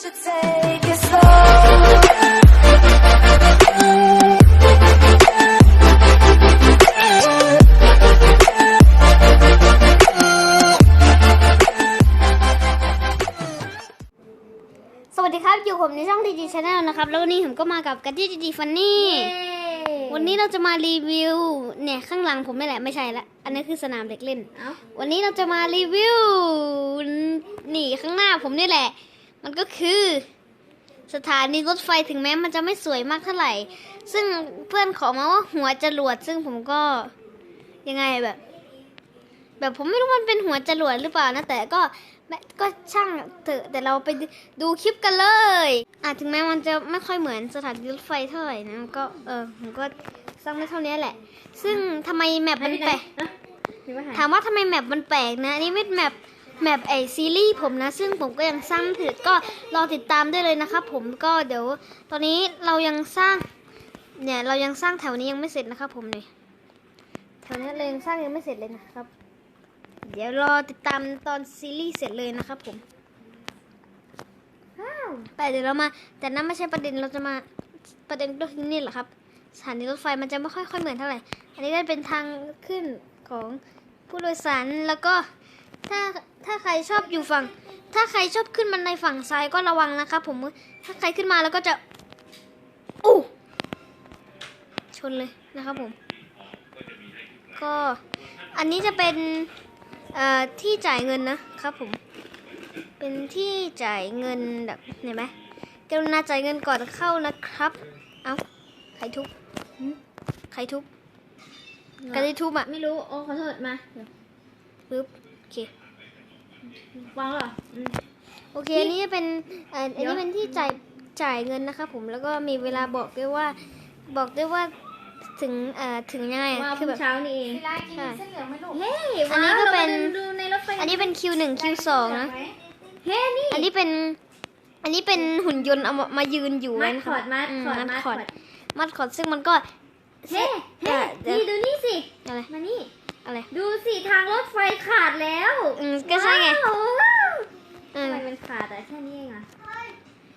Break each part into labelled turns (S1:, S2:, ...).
S1: สวัสดีครับ อยู่ผมในช่องดีดีชาแนลนะครับ แล้ววันนี้ผมก็มากับกัดดี้ดีดีฟันนี่ วันนี้เราจะมารีวิว เนี่ย ข้างหลังผมไม่แหละไม่ใช่ละ อันนี้คือสนามเด็กเล่น
S2: เอ้า
S1: วันนี้เราจะมารีวิว นี่ข้างหน้าผมนี่แหละ มันก็คือสถานีรถไฟถึงแม้มันจะไม่สวยมากเท่าไหร่ ซึ่งเพื่อนขอมาว่าหัวจรวด ซึ่งผมก็ยังไงแบบ แบบผมไม่รู้มันเป็นหัวจรวดหรือเปล่านะ แต่ก็แม้ก็ช่างเถอะแต่เราไปดูคลิปกันเลยอะถึงแม้มันจะไม่ค่อยเหมือนสถานีรถไฟเท่าไหร่นะก็เออผมก็สร้างได้เท่านี้แหละ ซึ่งทำไมแมปมันแปลกถามว่าทำไมแมปมันแปลกนะนนี่ไม่แมป แมปไอซีรีส์ผมนะ ซึ่งผมก็ยังสร้างไม่เสร็จก็รอติดตามได้เลยนะครับผมก็เดี๋ยว ตอนนี้เรายังสร้าง เนี่ยเรายังสร้างแถวนี้ยังไม่เสร็จนะครับผมเนี่ยแถวนี้เรายังสร้างยังไม่เสร็จเลยนะครับ เดี๋ยวรอติดตามตอนซีรีส์เสร็จเลยนะครับผมแต่เดี๋ยวเรามา แต่นั่นไม่ใช่ประเด็นเราจะมาประเด็นก็คือนี่แหละครับสถานีรถไฟมันจะไม่ค่อยค่อยเหมือนเท่าไหร่ อันนี้ก็เป็นทางขึ้นของผู้โดยสารแล้วก็ถ้า ถ้าใครชอบอยู่ฝั่ง ถ้าใครชอบขึ้นมันในฝั่งซ้ายก็ระวังนะครับผม ถ้าใครขึ้นมาแล้วก็จะอู้ชนเลยนะครับผม ก็อันนี้จะเป็นเอ่อที่จ่ายเงินนะครับผม เป็นที่จ่ายเงินแบบเห็นไหมกรุณาจ่ายเงินก่อนเข้านะครับ เอาใครทุบหึใครทุบกระดิทุบอะ
S2: ไม่รู้ โอ้ขอโทษมาเดี๋ยว
S1: ปึ๊บโอเค
S2: วางแล้วเหรออืม
S1: โอเคอันนี้จะเป็นเอ่ออัน
S2: เดี๋
S1: นี้
S2: ยว
S1: เป็นที่จ่ายจ่ายเงินนะครับผมแล้วก็มีเวลาบอกด้วยว่า บอกด้วยว่าถึงเอ่อถึงยังไงอะ
S2: ว่า
S1: คือ
S2: เพิ่
S1: แบบ
S2: งเช้านี่เอง
S1: ใช่
S2: เฮ้ย
S1: อันนี้ก็เป็น
S2: ว้าวรามาดูในรถไฟ
S1: อันนี้เป็นคิวหนึ่งคิวสองนะ
S2: เฮ้ยนี่
S1: อันนี้เป็น อันนี้เป็นหุ่นยนต์เอามามายืนอยู่
S2: มัด
S1: นะ
S2: คอร์ดมัด
S1: อื
S2: คอร์ด
S1: มัด
S2: มัด
S1: ค
S2: ค
S1: อ
S2: อ
S1: ร์
S2: ร์
S1: ด
S2: ด
S1: มัดคอร์ดซึ่งมันก็
S2: เฮ้เฮ้
S1: เดี๋ยว
S2: นี่ดูนี่สิ
S1: อะไร
S2: มานี่
S1: อะไร
S2: ดูสิทางรถไฟขาดแล้ว
S1: อืมก็ใช่ไง
S2: ว้าว
S1: อื
S2: ทำ
S1: ม
S2: ไมมันขาดอะแค่นี้เองอะ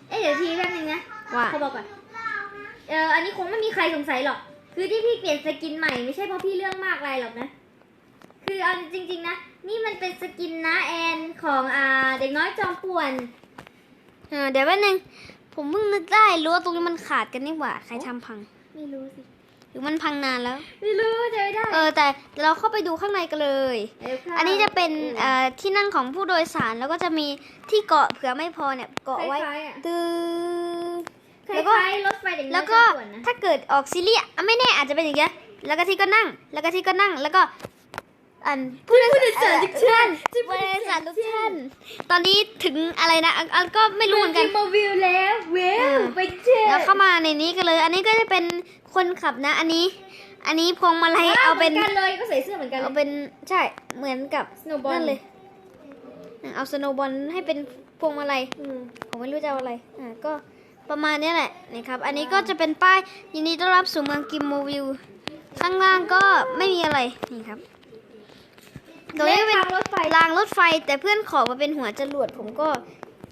S2: เอ๊ะเดี๋ยวทีแป๊บนึงนะ
S1: ว่า
S2: เขาบอกก่อนเอออันนี้คงไม่มีใครสงสัยหรอก คือที่พี่เปลี่ยนสกินใหม่ไม่ใช่เพราะพี่เรื่องมากอะไรหรอกนะ คือเอาจริง ๆ นะ นี่มันเป็นสกินนะแอนของอ่าเด็กน้อยจอมป่วน
S1: เออเดี๋ยวแป๊บนึง ผมเพิ่งนึกได้รู้ว่าตรงนี้มันขาดกันนี่หว่า ใครทำพัง
S2: ไม่รู้สิ
S1: หรือมันพังนานแล้ว
S2: ไม่รู้จะไม่ได้
S1: เออแต่เดี๋ยวเราเข้าไปดูข้างในกันเลย
S2: เดี๋ยวเข้า
S1: อันนี้จะเป็นเอ่อที่นั่งของผู้โดยสารแล้วก็จะมีที่เกาะเผื่อไม่พอเนี่ยเกาะไว้
S2: คล้ายๆอะ
S1: ตึง
S2: คล้
S1: แล้วก็า
S2: ยๆรถไฟเด็กน้
S1: แล้
S2: อ
S1: วยก็
S2: จอมป่วนนะ
S1: ถ้าเกิดออกซีรีส์อะไม่แน่อาจจะเป็นอย่างเงี้ย แล้วก็ที่ก็นั่ง แล้วก็ที่ก็นั่ง แล้วก็อันผู้โดยสารทุกท่านผู้โดยสารทุกท่าน ตอนนี้ถึงอะไรนะอันอันก็ไม่รู้เหมือนกัน
S2: โมวิลแล้วเว
S1: เอ
S2: ล
S1: อ
S2: ไปเจอ
S1: แล้วเข้ามาในนี้กันเลย อันนี้ก็จะเป็น คนขับนะ อันนี้ อันนี้พวงมาลัยเอาเป็น
S2: หมืนกันเลยก็ใส่เสื้อเหมือนกันเล
S1: เอา
S2: ย
S1: เป็นใช่เหมือนกับ
S2: Snowball
S1: นั่นเลยอะเอาสโนบอลให้เป็นพวงมาลัย
S2: อืม
S1: ผมไม่รู้จะเอาอะไรอ่าก็ประมาณเนี้ยแหละนะครับ อันนี้ก็จะเป็นป้ายยินดีต้อนรับสู่เมืองกิมโมวิลข้างล่างก็ไม่มีอะไรนี่ครับตรงนี้เป็น
S2: ทางรถไฟ
S1: รางรถไฟแต่เพื่อนขอมาเป็นหัวจรวดผมก็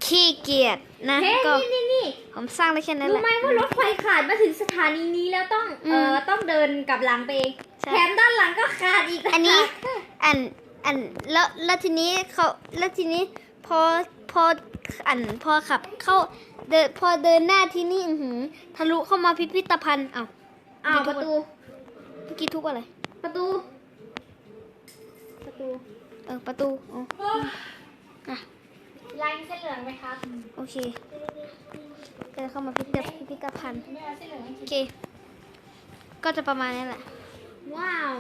S1: ขี้เกียจนะ
S2: เฮ้ย
S1: ก็
S2: นี่นี่นี่
S1: ผมสร้างได้แค่นั้นแห
S2: รู้
S1: ละ
S2: ไหมว่ารถไฟขาดมาถึงสถานีนี้แล้วต้อง
S1: อืม
S2: เอ่อต้องเดินกลับหลังไปเอง
S1: ใช่
S2: แถมด้านหลังก็ขาดอีก
S1: อันนี้ อันอันแล้วแล้วทีนี้เขาแล้วทีนี้พอพออันพอขับเข้าเดินพอเดินหน้าที่นี่อื้อหือทะลุเข้ามาพิพิธภัณฑ์อ้าว
S2: อ้าวประตู
S1: เมื่อกี้ทุบอะไร
S2: ประตู ประตู
S1: เออประตูอ๋ออะ
S2: ลายเส้นเหลืองไหมครับ
S1: โอเคเดินเข้ามาพิพิธพิพิธภัณฑ์
S2: ไม่เอาเส้นเหลืองให้
S1: โอเค ก็จะประมาณนี้แหละ
S2: ว้าว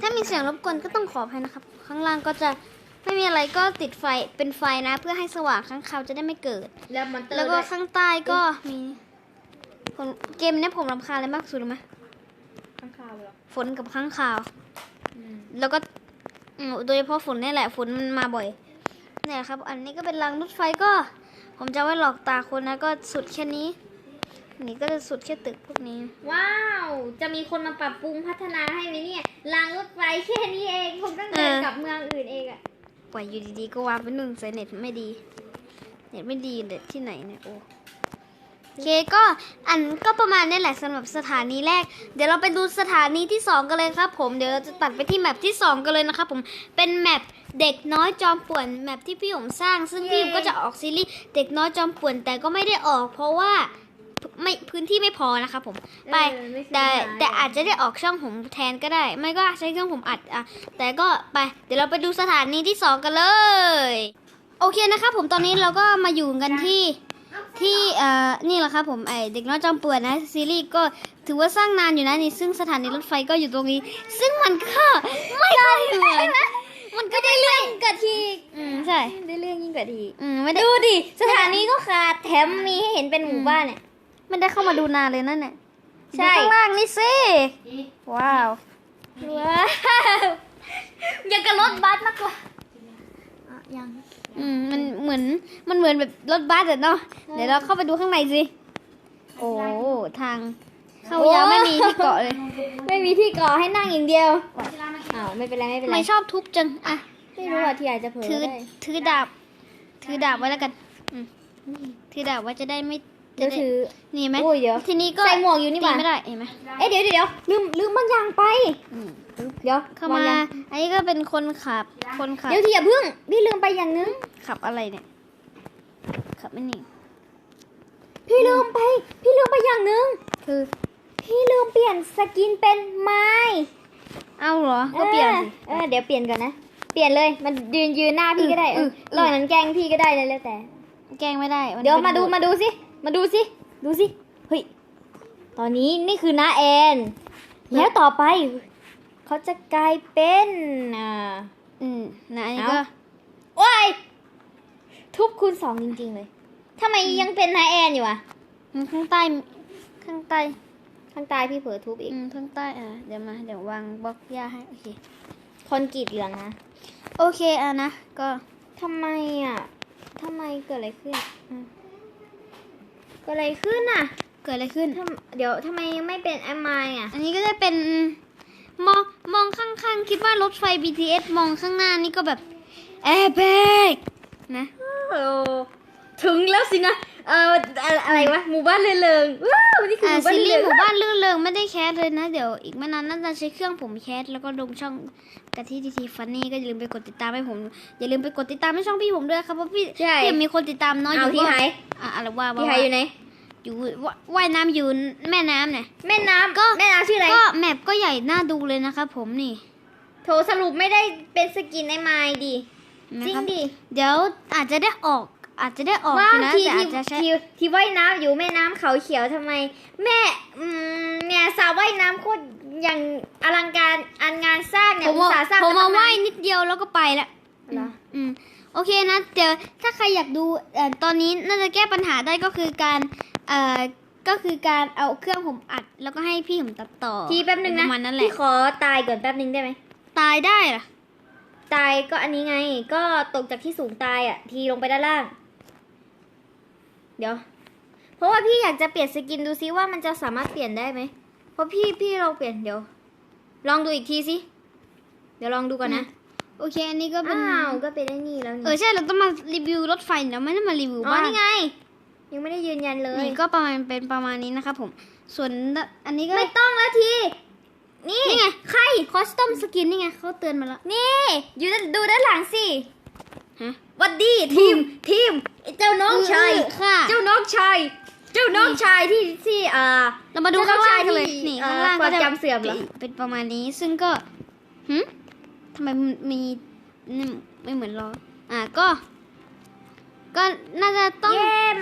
S1: ถ้ามีเสียงรบกวนก็ต้องขออภัยนะครับ ข้างล่างก็จะไม่มีอะไรก็ติดไฟเป็นไฟนะ เพื่อให้สว่างข้างเขาวจะได้ไม่เกิด
S2: แล้วมอนเตอร์
S1: แล้วก็
S2: ด้วย
S1: ข้างใต้ก็มีผมเกมเนี้ยผมรำคาญอะไรมากสุดรู้ไหม
S2: ข้างคาวเหรอ
S1: ฝนกับข้างคาว
S2: อืม
S1: แล้วก็อืมโดยเฉพาะฝนนี่แหละ ฝนมันมาบ่อย เนี่ยครับ อันนี้ก็เป็นรางรถไฟก็ ผมจะไว้หลอกตาคนนะก็สุดแค่นี้นี่ก็จะสุดแค่ตึกพวกนี้
S2: ว้าว จะมีคนมาปรับปรุงพัฒนาให้ไหมเนี่ยรางรถไฟแค่นี้เองคงต้องเดิน
S1: เออ
S2: กลับเมืองอื่นเองอะ
S1: ปล่อยอยู่ดีๆก็วางไปหนึ่งใส่เน็ตไม่ดี เน็ตไม่ดีเด็ดที่ไหนเนี่ยโอ้โอเคก็อันก็ประมาณนี้แหละสำหรับสถานีแรก เดี๋ยวเราไปดูสถานีที่สองกันเลยครับ ผมเดี๋ยวเราจะตัดไปที่แมปที่สองกันเลยนะครับผมเป็นแมป เด็กน้อยจอมป่วนแมปที่พี่ผมสร้าง ซึ่งพี่ผมก็จะออกซีรีส์เด็กน้อยจอมป่วนแต่ก็ไม่ได้ออก เพราะว่าไม่พื้นที่ไม่พอนะครับผมไป
S2: ไม
S1: แต่แต่อาจจะได้ออกช่องผมแทนก็ได้ ไม่ก็ใช้เครื่องผมอัดอะแต่ก็ไป เดี๋ยวเราไปดูสถานีที่สองกันเลย โอเคนะครับผมตอนนี้เราก็มาอยู่กันที่ที่เอ่อนี่แหละครับผมไอเด็กน้อยจอมป่วนนะซีรีส์ก็ถือว่าสร้างนานอยู่นะนี่ซึ่งสถานีรถไฟก็อยู่ตรงนี้ ซึ่งมันก็ไม่ค่อยเหมือนมันก็ได้เรื่อง
S2: กะที
S1: อืมใช่
S2: ได้เรื่องยิ่ง กว่าที
S1: อืมไม่ได้
S2: ดูดิ สถานีก็ขาดแถมมีให้เห็นเป็นหมู่บ้านเนี่ย
S1: ไม่ได้เข้ามาดูนานเลยนั่นแหละ
S2: ใช่
S1: ดูข้างล่างนี่สิว้าว
S2: ว้าวยังกับรถบัสมากกว่าอะยัง
S1: อืมมันเหมือนมันเหมือนแบบรถบัสอะเนาะเดี๋ยวเราเข้าไปดูข้างในสิโอ้ทาง เข้ายาวไม่มีที่เกาะเลย
S2: ไม่มีที่เกาะให้นั่งอย่างเดียวอ้าวไม่เป็นไรไม่เป็นไร
S1: ไม่ชอบทุบจังอะ
S2: ไม่รู้ว่าที่อาจจะเผลอ
S1: ถือ
S2: ได้
S1: ถือดาบ ถือดาบไว้แล้วกันอืมถือดาบไว้จะได้ไม่
S2: เดี๋ยว
S1: จะไถื
S2: อ
S1: นี่ไหม
S2: โอ้ยเดี๋ยว
S1: ทีนี้ก็
S2: ใส่หมวกอยู่นี่ห
S1: ตี
S2: ว่า
S1: ไม่ได้เห็นไหม
S2: เอ๊ะเดี๋ยวเดี๋ยวเดี๋ยวลืมลืมบางอย่างไป
S1: อืม
S2: เดี๋ยว
S1: เข้าว
S2: ง
S1: มา
S2: ยัง
S1: อันนี้ก็เป็นคนขับ คนขับ
S2: เดี๋ยวทีอย่าพึ่งพี่ลืมไปอย่างนึง
S1: ขับอะไรเนี่ย ขับไม่นี่
S2: พี่ลืมไป พี่ลืมไปอย่างนึง
S1: คือ
S2: พี่ลืมเปลี่ยนสกินเป็นไม้
S1: เอ้าเหรอ ก็เปลี่ยนสิ
S2: เออเดี๋ยวเปลี่ยนก่อนนะ เปลี่ยนเลย มันยืนยืนหน้าพี่ก็ได้เออ
S1: เออ
S2: ลอยนั้นแกล้งพี่ก็ได้เลยแล้วแต่
S1: แกล้งไม่ได้น
S2: เดี๋ยว
S1: ป็น
S2: มาดู
S1: บท
S2: มาดูสิมาดูสิดูสิเฮ้ยตอนนี้นี่คือน้าแอน แล้วต่อไป เขาจะกลายเป็นอ่า
S1: อืมนะอันนี้
S2: เอ้า
S1: ก็
S2: ว้ายทุบคูณสองจริง ๆ เลยทำไมยังเป็นน้าแอนอยู่อะ
S1: อืมข้างใต้ข้างใต้
S2: ข้างใต้พี่เผลอทุบอีก
S1: อืมข้างใต้อะเดี๋ยวมาเดี๋ยววางบล็อกหญ้าให้โอเค
S2: คอนกรีตเหลืองนะ
S1: โอเคอะนะ ก็
S2: ทำไมอะทำไมเกิดอะไรขึ้นอืมเกิดอะไรขึ้นอะ
S1: เกิดอะไรขึ้น
S2: ทำเดี๋ยวทำไมยังไม่เป็นแอมไมอะ
S1: อันนี้ก็จะเป็นมองมองข้างๆ คิดว่ารถไฟ BTS มองข้างหน้านี่ก็แบบแอร์แบกนะ
S2: โอ้ถึงแล้วสินะ เอ่ออะอะไรวะหมู่บ้านเริงๆว้าวนี่คือ
S1: อ่า
S2: หมู่บ้าน
S1: ซีรี
S2: เริ
S1: ส์
S2: ง
S1: หมู่บ้านลื่นเริงไม่ได้แคสเลยนะ เดี๋ยวอีกไม่นานน่าจะใช้เครื่องผมแคสแล้วก็ลงช่องกะทิทีทีฟันนี่ก็อย่าลืมไปกดติดตามให้ผม อย่าลืมไปกดติดตามให้ช่องพี่ผมด้วยครับเพราะพี่
S2: ใช่
S1: พี่มีคนติดตามน้อยอ
S2: เอา
S1: ยู่
S2: ที่หาย
S1: อะอะไรว่าว่า
S2: ที่หายอยู่ไหน
S1: อยู่ว่าว่ายน้ำอยู่แม่น้ำเนี่ย
S2: แม่น้ำ
S1: ก็
S2: แม่น้ำชื่ออะไร
S1: ก็แมปก็ใหญ่น่าดูเลยนะครับผมนี่
S2: โถสรุปไม่ได้เป็นสกินไอ้ไม้ดิ
S1: นะ
S2: จริง
S1: ครับ
S2: ดิ
S1: เดี๋ยวอาจจะได้ออก อาจจะได้ออก
S2: ว้า
S1: อ
S2: ว
S1: ยู่นะ
S2: ที่
S1: แต่อา
S2: ที่
S1: จจะใช้
S2: ที่ที่ว่ายน้ำอยู่แม่น้ำเขาเขียวทำไม แม่อืมเนี่ยสระว่ายน้ำโคตรอย่างอลังการอันงานสร้างเนี่ย
S1: ผม
S2: อุต
S1: ว่า
S2: สาห์สร้าง
S1: ผมมา
S2: ตั้งนน
S1: ว่ายนิดเดียวแล้วก็ไปละ
S2: เหรอ
S1: อืมโอเคนะเดี๋ยวถ้าใครอยากดูเอ่อตอนนี้น่าจะแก้ปัญหาได้ก็คือการเอ่อก็คือการเอาเครื่องผมอัด แล้วก็ให้พี่ผมตัดต่อ
S2: ทีแป๊บนึง
S1: ป
S2: นะ
S1: ระมาณนั้นแหละ
S2: พี่ขอตายก่อนแป๊บนึงได้ไหม
S1: ตายได้เหรอ
S2: ตายก็อันนี้ไง ก็ตกจากที่สูงตายอะทีลงไปด้านล่าง เดี๋ยว เพราะว่าพี่อยากจะเปลี่ยนสกินดูซิว่ามันจะสามารถเปลี่ยนได้ไหมเพราะพี่พี่ลองเปลี่ยนเดี๋ยว ลองดูอีกทีสิเดี๋ยวลองดูก่อนนะ
S1: โอเค อันนี้ก็เป็น
S2: อ้าวก็เป็นไอ้นี่แล้ว
S1: เออ
S2: นี่
S1: ใช่เราต้องมารีวิวรถไฟเราไม่ได้มารีวิว
S2: อ๋อ
S1: บ้าน
S2: นี่ไง ยังไม่ได้ยืนยันเลย
S1: นี่ก็ประมาณเป็นประมาณนี้นะครับผม ส่วนอันนี้ก็
S2: ไม่ต้องแล้วทีนี่
S1: นี่ไง
S2: ใคร
S1: คอสตอมสกินนี่ไงเขาเตือนมาแล้ว
S2: นี่อยู่ด้านดูด้านหลังสิ
S1: ฮะ
S2: หวัดดีทีมทีมไอ้ เจ้าน้องชาย
S1: เออค่ะ
S2: เจ้าน้องชายเจ้าน้องชายที่ที่อ่า
S1: เรามาดูข้างล่างกันเลย
S2: ที่
S1: นี่
S2: เอ่อ
S1: ข้างล่าง
S2: ค
S1: ก็
S2: วาม
S1: จะ
S2: จำเสื่อมเหรอ
S1: เป็นประมาณนี้ซึ่งก็หืมทำไมมันมีนี่ไม่เหมือนล้ออะก็ ก็น่าจะต้อง
S2: เยี่ยม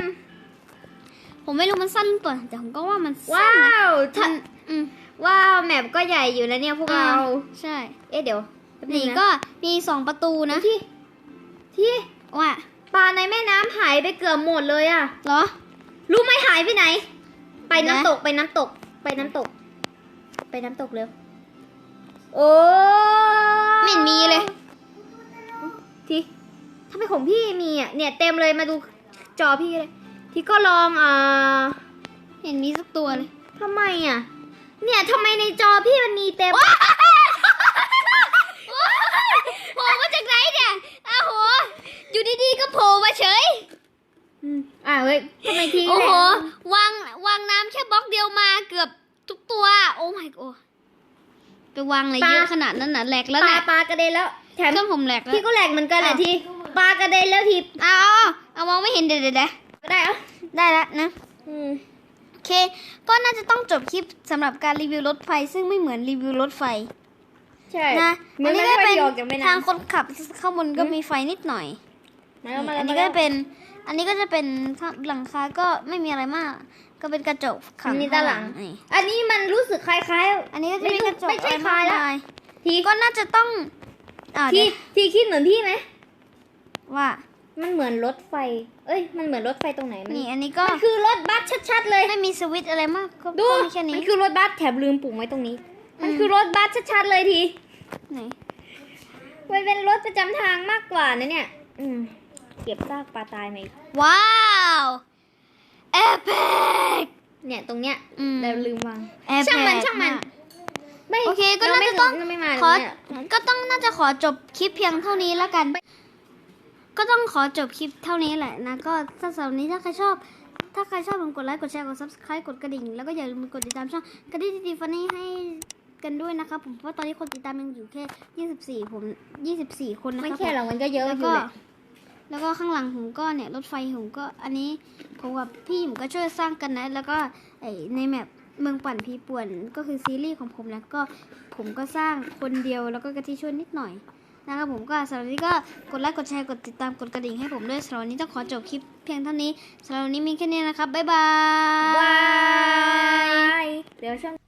S1: ผมไม่รู้มันสั้นหรือเปล่าแต่ผมก็ว่ามันสั้
S2: ว้าน
S1: นะ
S2: ว
S1: มั
S2: ถ้าน
S1: อืม
S2: ว้าวแมปก็ใหญ่อยู่แล้วเนี่ยพวกเรา
S1: อ่ใช่
S2: เอ๊ะเดี๋ยวแป๊บ
S1: นี่
S2: งะ
S1: ก็มีสองประตูนะ
S2: ที่ที่
S1: ว่า
S2: ปลาในแม่น้ำหายไปเกือบหมดเลยอะ
S1: เหรอ
S2: รู้ไหมหายไปไหน ไป
S1: ไหน
S2: น้ำตกไปน้ำตก ไปน้ำตก ไปน้ำตกเร็ว โอ้
S1: ไม่เห็นมีเลย
S2: ทีทำไมของพี่มีอะเนี่ยเต็มเลยมาดูจอพี่เลย ที่ก็ลองอ่า
S1: เห็นมีสักตัวเลย
S2: ทำไมอะเนี่ยทำไมในจอพี่มันมีเต็ม
S1: โผล่มาจากไหนเนี่ย อ้าวโหอยู่ดีๆก็โผล่มาเฉย
S2: ฮ้ยทำไมที
S1: โอ้โห
S2: แหละ
S1: วางวางน้ำแค่บล็อกเดียวมาเกือบทุกตัว โอ้ my god ไปวางอะไรเยอะขนาดนั้นน่ะแหลกแล้ว
S2: ป
S1: แห
S2: ลา
S1: ละ
S2: ปลากระเด็นแล้วแถม
S1: เครื่องผมแหลกแล้ว
S2: พี่ก็แหลกเหมือนกันแหละทีปลากระเด็นแล้วที
S1: เอาเอาเอามองไม่เห็นเดี๋ยวเดี๋ยวเดี๋ยว
S2: ก็ได้เอะ
S1: ได้แล้วนะ
S2: อืม
S1: โอเค ก็น่าจะต้องจบคลิปสำหรับการรีวิวรถไฟ ซึ่งไม่เหมือนรีวิวรถไฟ
S2: ใช่
S1: นะ
S2: มั
S1: อั
S2: น
S1: น
S2: ไม่
S1: นี้ก็
S2: ค่อย
S1: เป็น
S2: ดีออกจากแม่
S1: ทาง
S2: น้ำ
S1: คนขับข้างบนก็มีไฟนิดหน่อย
S2: มาแล้วมาแล้ว
S1: อันนี้ก็เป็น อันนี้ก็จะเป็นหลังคาก็ไม่มีอะไรมาก ก็เป็นกระจกขั
S2: อันนี้ด้านหลัง
S1: นี่
S2: อันนี้มันรู้สึกคล้าย
S1: อันนี้ก็จะมีกระจก
S2: ไม่ใช่
S1: อะไร
S2: คล้ายละ
S1: มากมาย
S2: ๆที
S1: ก็น่าจะต้องอ่า
S2: ที
S1: เดี๋ยว
S2: ทีคิดเหมือนพี่ไหม
S1: ว่า
S2: มันเหมือนรถไฟ เอ้ย มันเหมือนรถไฟตรงไหนมัน
S1: นี่อันนี้ก็
S2: มันคือรถบัสชัดๆเลย
S1: ไม่มีสวิตช์อะไรมากก็
S2: ดู
S1: ก็มีแค่นี้
S2: มันคือรถบัสแถบลืมปุ่มไว้ตรงนี้ มัน
S1: อืม
S2: คือรถบัสชัดๆเลยที
S1: ไหน
S2: มันเป็นรถประจำทางมากกว่านะเนี่ย อืม เก็บซากปลาตายมาอีก
S1: ว้าวเอพิก
S2: เนี่ยตรงเนี้ย
S1: อืม
S2: เราลืมวาง
S1: เอ
S2: ช่างมันช่างมัน ไม่
S1: โอเคก็
S2: ร
S1: น่า
S2: ไม่
S1: จะต้อง
S2: เราไม่มา
S1: ขอ
S2: เนี่ย
S1: ก็ต้องน่าจะขอจบคลิปเพียงเท่านี้แล้วกัน ก็ต้องขอจบคลิปเท่านี้แหละนะ ก็ถ้าสำหรับนี้ถ้าใครชอบ ถ้าใครชอบผมกดไลค์ กดแชร์ กด subscribe กดกระดิ่ง แล้วก็อย่าลืมกดติดตามช่องกระดิ่งดีฟันนี่ให้กันด้วยนะครับผมเพราะตอนนี้คนติดตามยังอยู่แค่ 24 ผม 24 คนนะ
S2: ไม่
S1: ครับ
S2: แค่
S1: ผม
S2: หรอกมันก็เยอะ
S1: แล้ว
S2: อยู่
S1: ก็
S2: แหละ
S1: แล้วก็ข้างหลังผมก็เนี่ยรถไฟผมก็อันนี้ผมกับพี่ผมก็ช่วยสร้างกันนะ แล้วก็ไอในแมปเมืองปั่นพีป่วนก็คือซีรีส์ของผมแล้วก็ผมก็สร้างคนเดียวแล้วก็กะทิช่วยนิดหน่อยนะครับผมก็สำหรับนี้ก็กดไลค์กดแชร์กดติดตามกดกระดิ่งให้ผมด้วยสำหรับนี้ต้องขอจบคลิปเพียงเท่านี้สำหรับนี้มีแค่นี้นะครับบ๊ายบาย
S2: บายเดี๋ยวช่วง